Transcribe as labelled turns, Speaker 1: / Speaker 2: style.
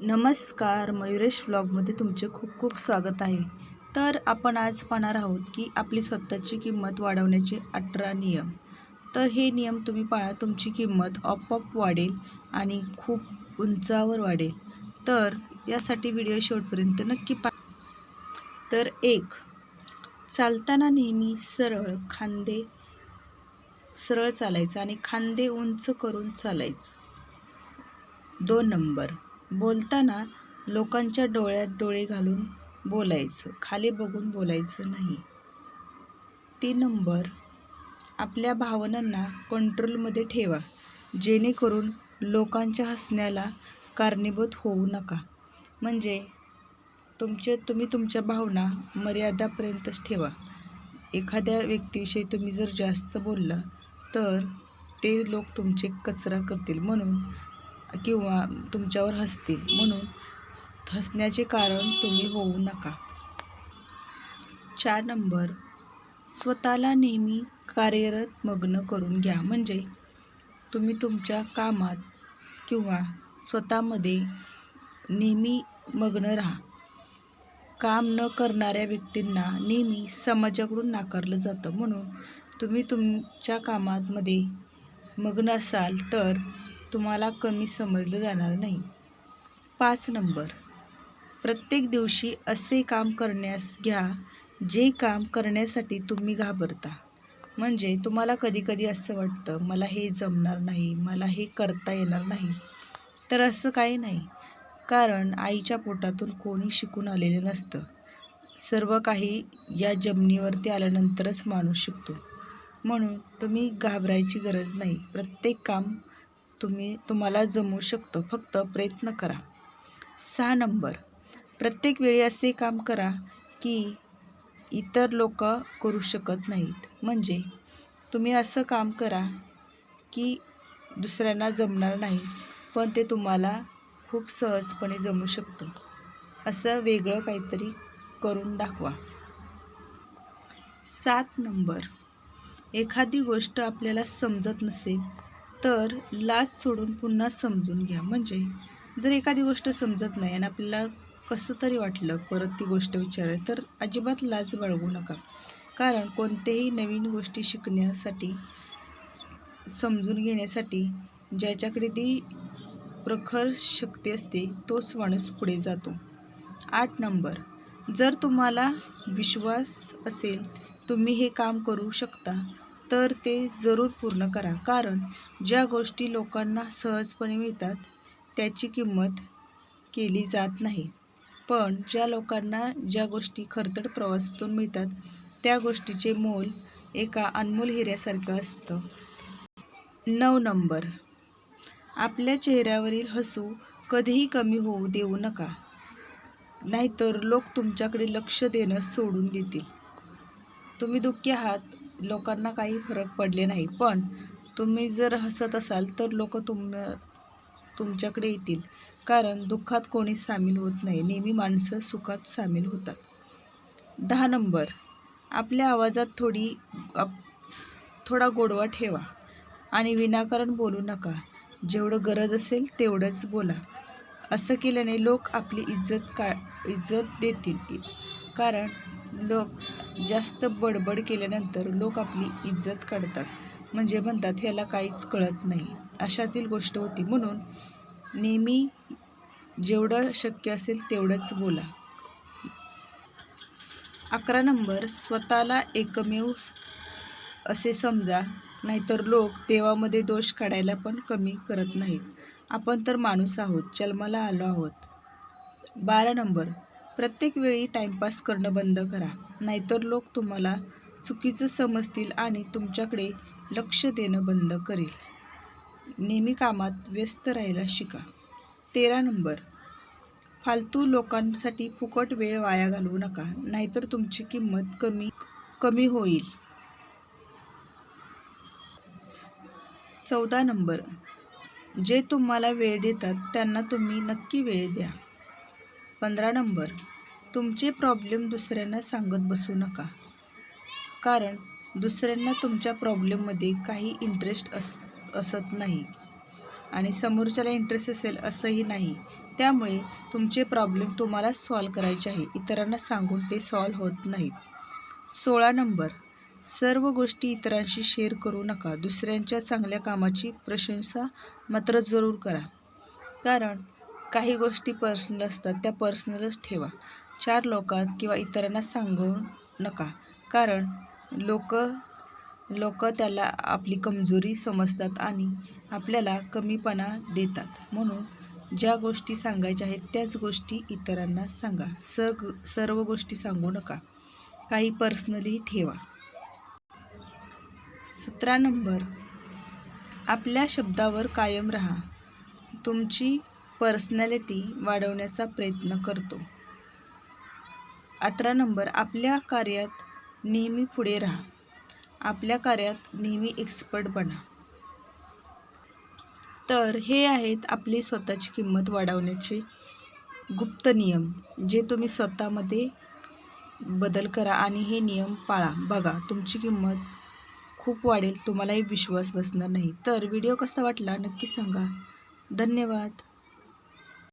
Speaker 1: नमस्कार मयुरेश व्लॉगमध्ये तुमचे खूप खूप स्वागत आहे. तर आपण आज पाहणार आहोत की आपली स्वतःची किंमत वाढवण्याचे अठरा नियम. तर हे नियम तुम्ही पाळा तुमची किंमत आपोआप वाढेल आणि खूप उंचावर वाढेल. तर यासाठी व्हिडिओ शेवटपर्यंत नक्की पा तर एक चालताना नेहमी सरळ खांदे सरळ चालायचं आणि खांदे उंच करून चालायचं. दोन नंबर बोलताना लोकांच्या डोळ्यात डोळे घालून बोलायचं. खाली बघून बोलायचं नाही. तीन नंबर आपल्या भावनांना कंट्रोलमध्ये ठेवा. जेणेकरून लोकांच्या हसण्याला कारणीभूत होऊ नका. म्हणजे तुमचे तुम्ही तुमच्या भावना मर्यादापर्यंतच ठेवा. एखाद्या व्यक्तीविषयी तुम्ही जर जास्त बोलला तर ते लोक तुमचे कचरा करतील. म्हणून किंवा तुमच्यावर हसतील. म्हणून हसण्याचे कारण तुम्ही होऊ नका. चार नंबर. स्वतःला नेहमी कार्यरत मग्न करून घ्या. म्हणजे तुम्ही तुमच्या कामात किंवा स्वतःमध्ये नेहमी मग्न राहा. काम न करणाऱ्या व्यक्तींना नेहमी समाजाकडून नाकारलं जातं. म्हणून तुम्ही तुमच्या कामामध्ये मग्न असाल तर तुम्हाला कमी समजलं जाणार नाही. पाच नंबर. प्रत्येक दिवशी असे काम करण्यास घ्या जे काम करण्यासाठी तुम्ही घाबरता. म्हणजे तुम्हाला कधीकधी असं वाटतं मला हे जमणार नाही मला हे करता येणार नाही. तर असं काही नाही. कारण आईच्या पोटातून कोणी शिकून आलेलं नसतं. सर्व काही या जमिनीवरती आल्यानंतरच माणूस शिकतो. म्हणून तुम्ही घाबरायची गरज नाही. प्रत्येक काम तुम्ही तुम्हाला जमू शकतं. फक्त प्रयत्न करा. सहा नंबर. प्रत्येक वेळी असे काम करा की इतर लोक करू शकत नाहीत. म्हणजे तुम्ही असं काम करा की दुसऱ्यांना जमणार नाही पण ते तुम्हाला खूप सहजपणे जमू शकतं. असं वेगळं काहीतरी करून दाखवा. सात नंबर. एखादी गोष्ट आपल्याला समजत नसेल तर लाज सोडून पुन्हा समजून घ्या. म्हणजे जर एखादी गोष्ट समजत नाही आणि आपल्याला कसं तरी वाटलं परत ती गोष्ट विचाराय तर अजिबात लाज बाळगू नका. कारण कोणत्याही नवीन गोष्टी शिकण्यासाठी समजून घेण्यासाठी ज्याच्याकडे ती प्रखर शक्ती असते तोच माणूस पुढे जातो. आठ नंबर. जर तुम्हाला विश्वास असेल तुम्ही हे काम करू शकता. तर ते जरूर पूर्ण करा. कारण ज्या गोष्टी लोकांना सहजपणे मिळतात त्याची किंमत केली जात नाही. पण ज्या लोकांना ज्या गोष्टी खरतड प्रवासातून मिळतात त्या गोष्टीचे मोल एका अनमोल हिऱ्यासारखं असतं. नऊ नंबर. आपल्या चेहऱ्यावरील हसू कधीही कमी होऊ देऊ नका. नाहीतर लोक तुमच्याकडे लक्ष देणं सोडून देतील. तुम्ही दुःखी आहात लोकांना काही फरक पडले नाही पण तुम्ही जर हसत असाल तर लोक तुम तुमच्याकडे येतील. कारण दुःखात कोणी सामील होत नाही. नेहमी माणसं सुखात सामील होतात. दहा नंबर. आपल्या आवाजात थोडी आप थोडा गोडवा ठेवा. आणि विनाकारण बोलू नका. जेवढं गरज असेल तेवढंच बोला. असं केल्याने लोक आपली इज्जत का इज्जत देतील. कारण लोक जास्त बडबड केल्यानंतर लोक आपली इज्जत काढतात. म्हणजे म्हणतात ह्याला काहीच कळत नाही. अशातील गोष्ट होती. म्हणून नेहमी जेवढं शक्य असेल तेवढंच बोला. अकरा नंबर स्वतःला एकमेव असे समजा नाहीतर लोक देवामध्ये दोष काढायला पण कमी करत नाहीत. आपण तर माणूस आहोत जन्माला आलो आहोत. बारा नंबर प्रत्येक वेळी टाईमपास करणं बंद करा. नाहीतर लोक तुम्हाला चुकीचं समजतील आणि तुमच्याकडे लक्ष देणं बंद करेल. नेहमी कामात व्यस्त राहायला शिका. तेरा नंबर. फालतू लोकांसाठी फुकट वेळ वाया घालवू नका. नाहीतर तुमची किंमत कमी कमी होईल. चौदा नंबर. जे तुम्हाला वेळ देतात त्यांना तुम्ही नक्की वेळ द्या. पंधरा नंबर. तुमचे प्रॉब्लेम दुसऱ्यांना सांगत बसू नका. कारण दुसऱ्यांना तुमच्या प्रॉब्लेममध्ये काही इंटरेस्ट अस असत नाही. आणि समोरच्याला इंटरेस्ट असेल असंही नाही. त्यामुळे तुमचे प्रॉब्लेम तुम्हालाच सॉल्व करायचे आहे. इतरांना सांगून ते सॉल्व होत नाहीत. सोळा नंबर. सर्व गोष्टी इतरांशी शेअर करू नका. दुसऱ्यांच्या चांगल्या कामाची प्रशंसा मात्र जरूर करा. कारण काही गोष्टी पर्सनल असतात त्या पर्सनलच ठेवा. चार लोकात किंवा इतरांना सांगू नका. कारण लोक लोक त्याला आपली कमजोरी समजतात आणि आपल्याला कमीपणा देतात. म्हणून ज्या गोष्टी सांगायच्या आहेत त्याच गोष्टी इतरांना सांगा. सर्व सर्व गोष्टी सांगू नका. काही पर्सनली ठेवा. सतरा नंबर. आपल्या शब्दावर कायम राहा. तुमची पर्सनॅलिटी वाढवण्याचा प्रयत्न करतो. अठरा नंबर आपल्या कार्यात नेहमी पुढे राहा. आपल्या कार्यात नेहमी एक्सपर्ट बना. तर हे आहेत आपली स्वतःची किंमत वाढवण्याचे गुप्त नियम जे तुम्ही स्वतःमध्ये बदल करा आणि हे नियम पाळा. बघा तुमची किंमत खूप वाढेल तुम्हालाही विश्वास बसणार नाही. तर व्हिडिओ कसा वाटला नक्की सांगा. धन्यवाद.